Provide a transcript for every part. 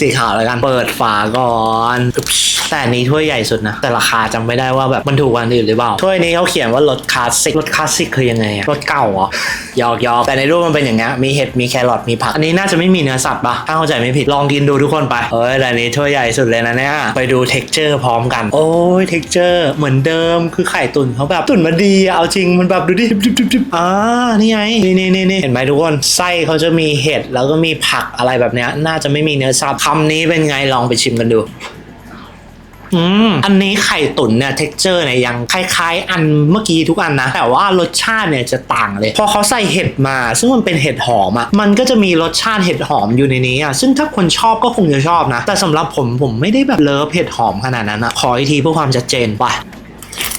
สีขาวแล้วกัน เปิดฝาก่อนอึ๊บ แต่อันนี้ถ้วยใหญ่สุดนะ แต่ราคาจำไม่ได้ว่าแบบมันถูกกว่าอันอื่นหรือเปล่าถ้วยนี้เขาเขียนว่ารสคลาสสิกรสคลาสสิกคือยังไงอะรสเก่าเหรอหยอกหยอกแต่ในรูปมันเป็นอย่างเงี้ยมีเห็ดมีแครอทมีผักอันนี้น่าจะไม่มีเนื้อสัตว์ปะถ้าเข้าใจไม่ผิดลองกินดูทุกคนไปเฮ้ยแต่อันนี้ถ้วยใหญ่สุดเลยนะเนี่ยไปดู t e x t อร์พร้อมกันโอ้ย t e x t อร์เหมือนเดิมคือไข่ตุ๋นเขาแบบตุ๋นมาดีอะเอาจริงมันแบบดูดิดิบดิบดิบอ่านี่ไงนี่นี่นี่นี่เห็นไหมทุกคนไส้เขาจะมีเห็ดแล้วก็มีผักอะไรแบบเนี้ยน่าจะไม่มีเนื้อสัตว์คำนี้เป็นไงลองไปชิมกันดู อันนี้ไข่ตุ๋นเนี่ยเท็กเจอร์เนี่ยยังคล้ายๆ อันเมื่อกี้ทุกอันนะ แต่ว่ารสชาติเนี่ยจะต่างเลย พอเขาใส่เห็ดมา ซึ่งมันเป็นเห็ดหอมอะ่ะมันก็จะมีรสชาติเห็ดหอมอยู่ในนี้อะ่ะซึ่งถ้าคนชอบก็คงจะชอบนะ แต่สำหรับผมผมไม่ได้แบบเลิฟเห็ดหอมขนาดนั้นอะขออีกทีเพื่อความชัดเจนไป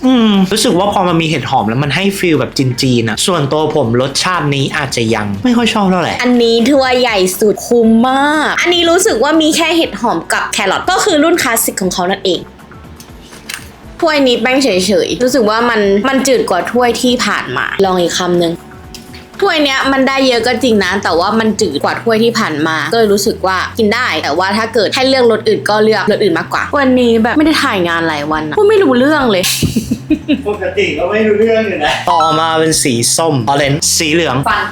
อืมรู้สึกว่าพอมันมีเห็ดหอมแล้วมันให้ฟีลแบบจีนๆอะส่วนตัวผมรสชาตินี้อาจจะยังไม่ค่อยชอบเท่าไหร่อันนี้ถ้วยใหญ่สุดคุ้มมาก อันนี้รู้สึกว่ามีแค่เห็ดหอมกับแครอทก็คือรุ่นคลาสสิกของเขานั่นเองถ้วยนี้แป้งเฉยๆ รู้สึกว่ามันมันจืดกว่าถ้วยที่ผ่านมา ลองอีกคำหนึ่ง ถ้วยเนี้ยมันได้เยอะก็จริงนะ แต่ว่ามันจืดกว่าถ้วยที่ผ่านมา ก็เลยรู้สึกว่ากินได้ แต่ว่าถ้าเกิดให้เลือกรสอื่นก็เลือกรสอื่นมากกว่า วันนี้แบบไม่ได้ถ่ายงานหลายวันนะพูดไม่รู้เรื่องเลย ปกติก็ไม่รู้เรื่องอยู่นะต่อมาเป็นสีส้มออเรนสีเหลือง ฟัน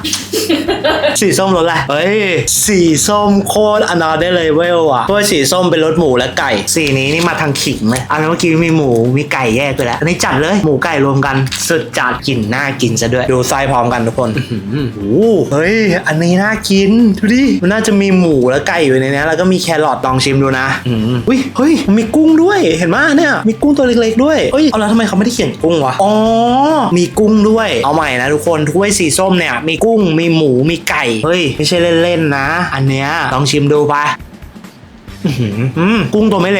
สีส้มรสอะไรเฮ้ย สีส้มโคตรอนาได้เลยเวลอะเพราะว่าสีส้มเป็นรสหมูและไก่ สีนี้นี่มาทางขิงเลยอันเมื่อกี้มีหมูมีไก่แยกไปแล้ว อันนี้จัดเลยหมูไก่รวมกัน สุดจัดกลิ่นน่ากินซะด้วย ดูไส้พร้อมกันทุกคนอื้อหือโอ้โหเฮ้ย อันนี้น่ากิน ดูดิ มันน่าจะมีหมูและไก่อยู่ในนี้แล้วก็มีแครอทลองชิมดูนะอืมอุ้ย เฮ้ย มีกุ้งด้วย เห็นไหมเนี่ย มีกุ้งตัวเล็กๆด้วยเฮ้ย เอาแล้วทำไมเขาไม่ได้เขียนกุ้งวะ อ๋อ มีกุ้งด้วย เอาใหม่นะทุกคน ถ้วยสีส้มเนี่ย มีกุ้ง มีหมู มีไก่ เฮ้ย ไม่ใช่เล่นๆนะ อันเนี้ยลองชิมดูไปอื้อหืออืมกุ้งตัวไม่เล็ก